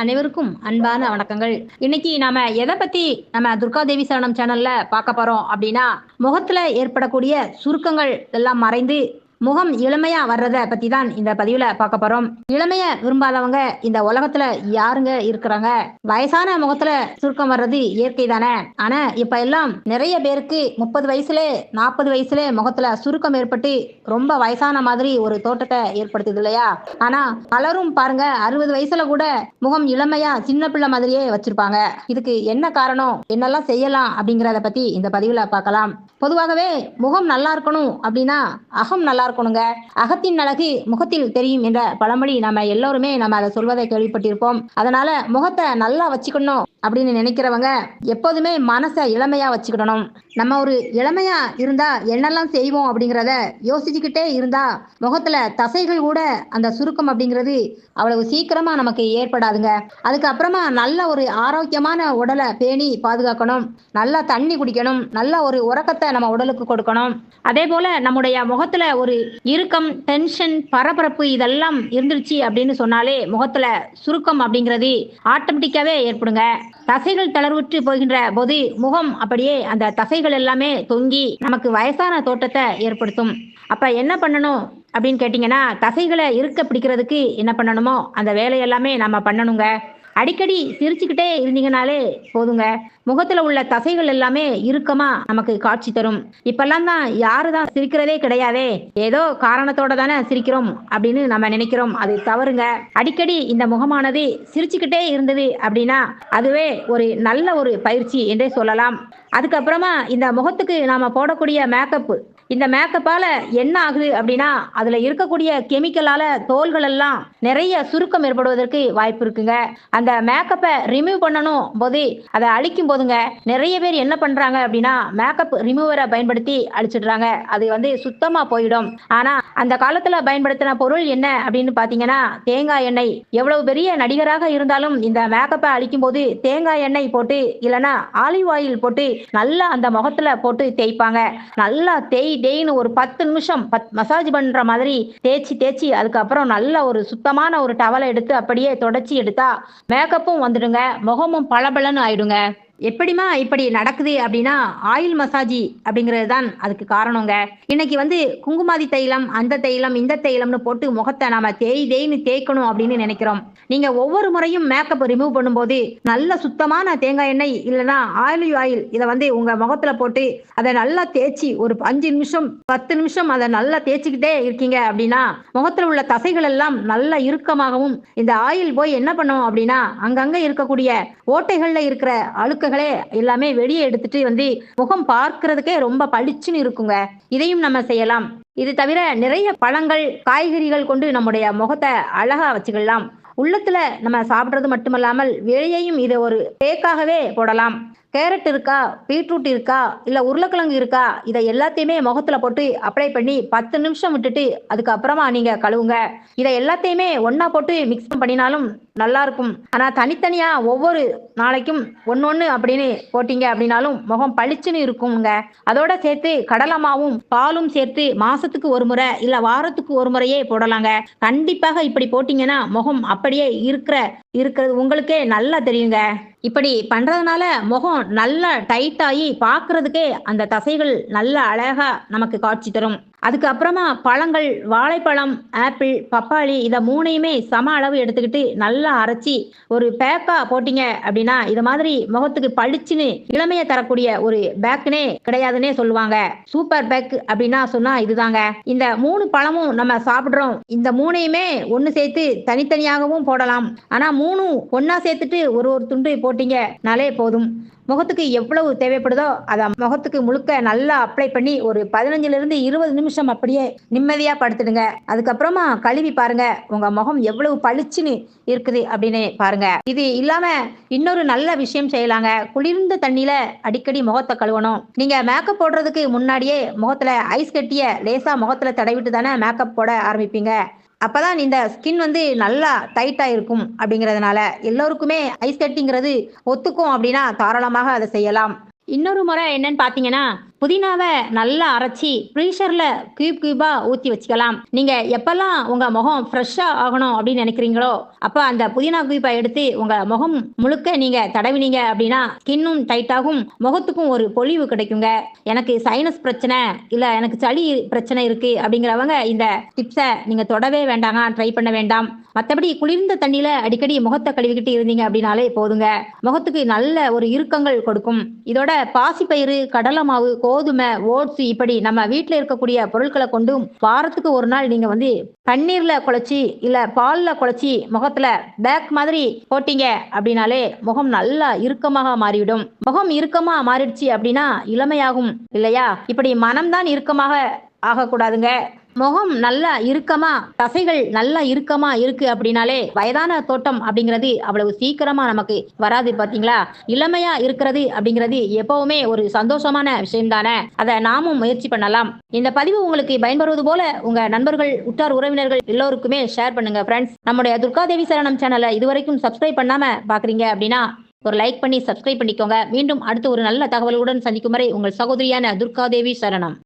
அனைவருக்கும் அன்பான வணக்கங்கள். இன்னைக்கு நாம எதை பத்தி நம்ம துர்கா தேவி சரணம் சேனல்ல பார்க்க போறோம் அப்படின்னா முகத்துல ஏற்படக்கூடிய சுருக்கங்கள் எல்லாம் மறைந்து முகம் இளமையா வர்றத பத்தி தான் இந்த பதிவுல பார்க்க போறோம். இளமைய விரும்பாதவங்க இந்த உலகத்துல யாருங்க இருக்கிறாங்க? வயசான முகத்துல சுருக்கம் வர்றது இயற்கை தானே. ஆனா இப்ப எல்லாம் நிறைய பேருக்கு முப்பது வயசுல நாற்பது வயசுல முகத்துல சுருக்கம் ஏற்பட்டு ரொம்ப வயசான மாதிரி ஒரு தோட்டத்தை ஏற்படுத்துது இல்லையா? ஆனா பலரும் பாருங்க அறுபது வயசுல கூட முகம் இளமையா சின்ன பிள்ளை மாதிரியே வச்சிருப்பாங்க. இதுக்கு என்ன காரணம்? என்னெல்லாம் செய்யலாம் அப்படிங்கறத பத்தி இந்த பதிவுல பார்க்கலாம். பொதுவாகவே முகம் நல்லா இருக்கணும் அப்படின்னா அகம் நல்லா இருக்கணுங்க அகத்தின் அழகு முகத்தில் தெரியும் என்ற பழமொழி நம்ம எல்லோருமே நம்ம அதை சொல்வதை கேள்விப்பட்டிருப்போம். அதனால முகத்தை நல்லா வச்சுக்கணும். அப்படின்னு நினைக்கிறவங்க எப்போதுமே மனசை இளமையா வச்சுக்கிடணும். நம்ம ஒரு இளமையா இருந்தா என்னெல்லாம் செய்வோம் அப்படிங்கிறத யோசிச்சுக்கிட்டே இருந்தா முகத்துல தசைகள் கூட அந்த சுருக்கம் அப்படிங்கிறது அவ்வளவு சீக்கிரமா நமக்கு ஏற்படாதுங்க. அதுக்கப்புறமா நல்ல ஒரு ஆரோக்கியமான உடலை பேணி பாதுகாக்கணும். நல்லா தண்ணி குடிக்கணும். நல்ல ஒரு உறக்கத்தை நம்ம உடலுக்கு கொடுக்கணும். அதே போல நம்முடைய முகத்துல ஒரு இறுக்கம் டென்ஷன் பரபரப்பு இதெல்லாம் இருந்துருச்சு அப்படின்னு சொன்னாலே முகத்துல சுருக்கம் அப்படிங்கிறது ஆட்டோமேட்டிக்காவே ஏற்படுங்க. தசைகள் தளர்வுற்று போகின்ற போது முகம் அப்படியே அந்த தசைகள் எல்லாமே தொங்கி நமக்கு வயசான தோட்டத்தை ஏற்படுத்தும். அப்ப என்ன பண்ணணும் அப்படின்னு கேட்டிங்கன்னா தசைகளை இருக்க பிடிக்கிறதுக்கு என்ன பண்ணணுமோ அந்த வேலையெல்லாமே நம்ம பண்ணணுங்க. அடிக்கடி சிரிச்சுக்கிட்டே இருந்தீங்கனாலே போதுங்க. முகத்துல உள்ள தசைகள் எல்லாமே இறுக்கமா நமக்கு காட்சி தரும். இப்பெல்லாம் தான் யாரு தான் சிரிக்கிறதே கிடையாதே. ஏதோ காரணத்தோட தானே சிரிக்கிறோம் அப்படின்னு நம்ம நினைக்கிறோம். அது தவறுங்க. அடிக்கடி இந்த முகமானது சிரிச்சுக்கிட்டே இருந்தது அப்படின்னா அதுவே ஒரு நல்ல ஒரு பயிற்சி என்றே சொல்லலாம். அதுக்கப்புறமா இந்த முகத்துக்கு நாம போடக்கூடிய மேக்கப் இந்த மேக்கப்பால என்ன ஆகுது அப்படின்னா அதுல இருக்கக்கூடிய கெமிக்கலால தோள்கள் எல்லாம் நிறைய சுருக்கம் ஏற்படுவதற்கு வாய்ப்பு இருக்குங்க. அந்த மேக்கப்பை ரிமூவ் பண்ணணும் போது அதை அழிக்கும் போதுங்க நிறைய பேர் என்ன பண்றாங்க அப்படின்னா மேக்கப் ரிமூவரை பயன்படுத்தி அழிச்சிடுறாங்க. அது வந்து சுத்தமா போயிடும். ஆனா அந்த காலத்துல பயன்படுத்தின பொருள் என்ன அப்படின்னு பாத்தீங்கன்னா தேங்காய் எண்ணெய். எவ்வளவு பெரிய நடிகராக இருந்தாலும் இந்த மேக்கப்பை அழிக்கும் போது தேங்காய் எண்ணெய் போட்டு இல்லைன்னா ஆலிவ் ஆயில் போட்டு நல்லா அந்த முகத்துல போட்டு தேய்ப்பாங்க. நல்லா தேய் தேய்னு ஒரு பத்து நிமிஷம் பத் மசாஜ் பண்ற மாதிரி தேய்ச்சி தேய்ச்சி அதுக்கப்புறம் நல்ல ஒரு சுத்தமான ஒரு டவலை எடுத்து அப்படியே தொடச்சி எடுத்தா மேக்கப்பும் வந்துடுங்க. முகமும் பளபளன்னு ஆயிடுங்க. எப்படிமா இப்படி நடக்குது அப்படின்னா ஆயில் மசாஜி அப்படிங்கிறது தான் அதுக்கு காரணங்க. இன்னைக்கு வந்து குங்குமாதி தைலம் அந்த தைலம் இந்த தைலம்னு போட்டு முகத்தை நாம தேய் தேய்னு தேய்க்கணும் அப்படின்னு நினைக்கிறோம். நீங்க ஒவ்வொரு முறையும் மேக்கப் ரிமூவ் பண்ணும்போது நல்ல சுத்தமான தேங்காய் எண்ணெய் இல்லைன்னா ஆயில் ஆயில் இதை வந்து உங்க முகத்துல போட்டு அதை நல்லா தேய்ச்சி ஒரு அஞ்சு நிமிஷம் பத்து நிமிஷம் அதை நல்லா தேய்ச்சிக்கிட்டே இருக்கீங்க அப்படின்னா முகத்துல உள்ள தசைகள் எல்லாம் நல்லா இறுக்கமாகவும் இந்த ஆயில் போய் என்ன பண்ணும் அப்படின்னா அங்கங்க இருக்கக்கூடிய ஓட்டைகள்ல இருக்கிற அழுக்குகளே எல்லாமே வெளியே எடுத்துட்டு வந்து முகம் பார்க்கறதுக்கே ரொம்ப பளிச்சுன்னு இருக்குங்க. இதையும் நம்ம செய்யலாம். இது தவிர நிறைய பழங்கள் காய்கறிகள் கொண்டு நம்முடைய முகத்தை அழகா வச்சுக்கலாம். உள்ளத்துல நம்ம சாப்பிட்றது மட்டுமல்லாமல் வெளியையும் இதை ஒரு பேக்காகவே போடலாம். கேரட் இருக்கா? பீட்ரூட் இருக்கா? இல்லை உருளைக்கிழங்கு இருக்கா? இதை எல்லாத்தையுமே முகத்தில் போட்டு அப்ளை பண்ணி பத்து நிமிஷம் விட்டுட்டு அதுக்கப்புறமா நீங்கள் கழுவுங்க. இதை எல்லாத்தையுமே ஒன்றா போட்டு மிக்ஸ் பண்ணினாலும் நல்லா இருக்கும். ஆனால் தனித்தனியாக ஒவ்வொரு நாளைக்கும் ஒன்று ஒன்று அப்படின்னு போட்டிங்க அப்படின்னாலும் முகம் பளிச்சுன்னு இருக்குங்க அதோட சேர்த்து கடலமாவும் பாலும் சேர்த்து மாசத்துக்கு ஒரு முறை இல்லை வாரத்துக்கு ஒரு முறையே போடலாங்க. கண்டிப்பாக இப்படி போட்டிங்கன்னா முகம் அப்படியே இருக்கிற இருக்கிறது. உங்களுக்கே நல்லா தெரியுங்க. இப்படி பண்றதுனால முகம் நல்லா டைட் ஆகி பாக்குறதுக்கே அந்த தசைகள் நல்ல அழகா நமக்கு காட்சி தரும். அதுக்கப்புறமா பழங்கள் வாழைப்பழம் ஆப்பிள் பப்பாளி இதை மூணையுமே சம அளவு எடுத்துக்கிட்டு நல்லா அரைச்சி ஒரு பேக்கா போட்டீங்க அப்படின்னா இது மாதிரி முகத்துக்கு பளிச்சுன்னு இளமையை தரக்கூடிய ஒரு பேக்குனே கிடையாதுன்னே சொல்லுவாங்க. சூப்பர் பேக் அப்படின்னா சொன்னா இதுதாங்க. இந்த மூணு பழமும் நம்ம சாப்பிடுறோம். இந்த மூணையுமே ஒன்று சேர்த்து தனித்தனியாகவும் போடலாம். ஆனா மூணும் ஒன்னா சேர்த்துட்டு ஒரு ஒரு துண்டு போட்டீங்கனாலே போதும். முகத்துக்கு எவ்வளவு தேவைப்படுதோ அதை முகத்துக்கு முழுக்க நல்லா அப்ளை பண்ணி ஒரு பதினஞ்சுல இருந்து இருபது நிமிஷம் அப்படியே நிம்மதியா படுத்துடுங்க. அதுக்கப்புறமா கழுவி பாருங்க. உங்க முகம் எவ்வளவு பளிச்சுன்னு இருக்குது அப்படின்னு பாருங்க. இது இல்லாம இன்னொரு நல்ல விஷயம் செய்யலாங்க. குளிர்ந்த தண்ணியில அடிக்கடி முகத்தை கழுவணும். நீங்க மேக்கப் போடுறதுக்கு முன்னாடியே முகத்துல ஐஸ் கட்டிய லேசா முகத்துல தடவிட்டு தானே மேக்கப் போட ஆரம்பிப்பீங்க. அப்பதான் இந்த ஸ்கின் வந்து நல்லா டைட்டா இருக்கும் அப்படிங்கிறதுனால எல்லோருக்குமே ஐஸ் கட்டிங்கிறது ஒத்துக்கும் அப்படின்னா தாராளமாக அதை செய்யலாம். இன்னொரு முறை என்னன்னு பார்த்தீங்கன்னா புதினாவை நல்லா அரைச்சி ஃப்ரீசரில் கியூப் கியூபாக ஊற்றி வச்சுக்கலாம். நீங்கள் எப்போல்லாம் உங்கள் முகம் ஃப்ரெஷ்ஷாக ஆகணும் அப்படின்னு நினைக்கிறீங்களோ அப்போ அந்த புதினா கியூப்பை எடுத்து உங்கள் முகம் முழுக்க நீங்கள் தடவினீங்க அப்படின்னா ஸ்கின்னும் டைட்டாகும் முகத்துக்கும் ஒரு பொலிவு கிடைக்குங்க. எனக்கு சைனஸ் பிரச்சனை இல்லை எனக்கு சளி பிரச்சனை இருக்குது அப்படிங்கிறவங்க இந்த டிப்ஸை நீங்கள் தொடவே வேண்டாங்க ட்ரை பண்ண வேண்டாம். மற்றபடி குளிர்ந்த தண்ணியில் அடிக்கடி முகத்தை கழுவிக்கிட்டு இருந்தீங்க அப்படின்னாலே போதுங்க. முகத்துக்கு நல்ல ஒரு இறுக்கங்கள் கொடுக்கும். இதோட பாசிப்பயிறு கடலை மாவு கோதுமை ஓட்ஸ் இப்படி நம்ம வீட்டில் இருக்கக்கூடிய பொருட்களை கொண்டும் வாரத்துக்கு ஒரு நாள் நீங்கள் வந்து தண்ணீரில் குழச்சி இல்லை பாலில் குழச்சி முகத்தில் பேக் மாதிரி போட்டீங்க அப்படின்னாலே முகம் நல்லா இறுக்கமாக மாறிவிடும். முகம் இறுக்கமாக மாறிடுச்சு அப்படின்னா இளமையாகும் இல்லையா? இப்படி மனம்தான் இறுக்கமாக ஆகக்கூடாதுங்க. முகம் நல்லா இறுக்கமா தசைகள் நல்லா இறுக்கமா இருக்கு அப்படின்னாலே வயதான தோட்டம் அப்படிங்கிறது அவ்வளவு சீக்கிரமா நமக்கு வராது பாத்தீங்களா? இளமையா இருக்கிறது அப்படிங்கிறது எப்பவுமே ஒரு சந்தோஷமான விஷயம் தானே அதை நாமும் முயற்சி பண்ணலாம். இந்த பதிவு உங்களுக்கு பயன்படுவது போல உங்க நண்பர்கள் உற்றார் உறவினர்கள் எல்லோருக்குமே ஷேர் பண்ணுங்க ஃப்ரெண்ட்ஸ் நம்முடைய துர்காதேவி சரணம் சேனலை இதுவரைக்கும் சப்ஸ்கிரைப் பண்ணாம பாக்குறீங்க அப்படின்னா ஒரு லைக் பண்ணி சப்ஸ்கிரைப் பண்ணிக்கோங்க. மீண்டும் அடுத்து ஒரு நல்ல தகவலுடன் சந்திக்கும் வரை உங்கள் சகோதரியான துர்காதேவி சரணம்.